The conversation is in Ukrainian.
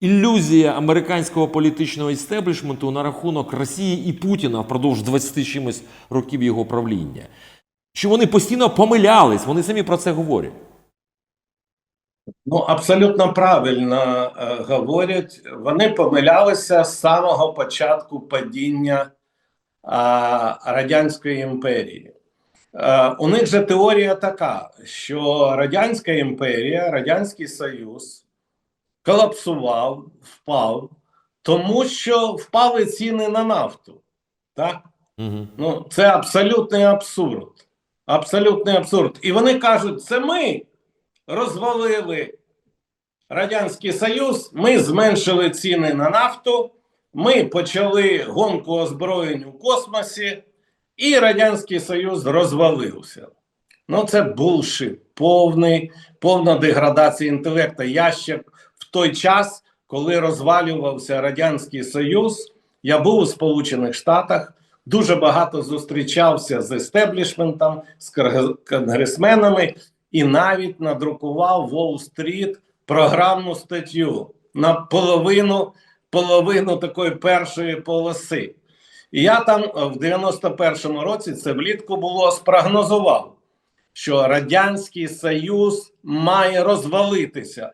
ілюзія американського політичного істеблішменту на рахунок Росії і Путіна впродовж 20 чимось років його правління. Що вони постійно помилялись, вони самі про це говорять. Ну, абсолютно правильно е, говорять. Вони помилялися з самого початку падіння е, Радянської імперії. Е, у них же теорія така, що Радянська імперія, Радянський Союз колапсував, впав, тому що впали ціни на нафту. Так? Угу. Ну, це абсолютний абсурд. Абсолютний абсурд. І вони кажуть, це ми розвалили Радянський Союз, ми зменшили ціни на нафту, ми почали гонку озброєнь у космосі, і Радянський Союз розвалився. Ну, це булшит, повний, повна деградація інтелекту. Я ще той час, коли розвалювався Радянський Союз, я був у Сполучених Штатах, дуже багато зустрічався з естеблішментом, з конгресменами і навіть надрукував Wall-Street програмну статтю на половину, половину такої першої полоси. І я там в 91-му році це влітку було спрогнозував, що Радянський Союз має розвалитися.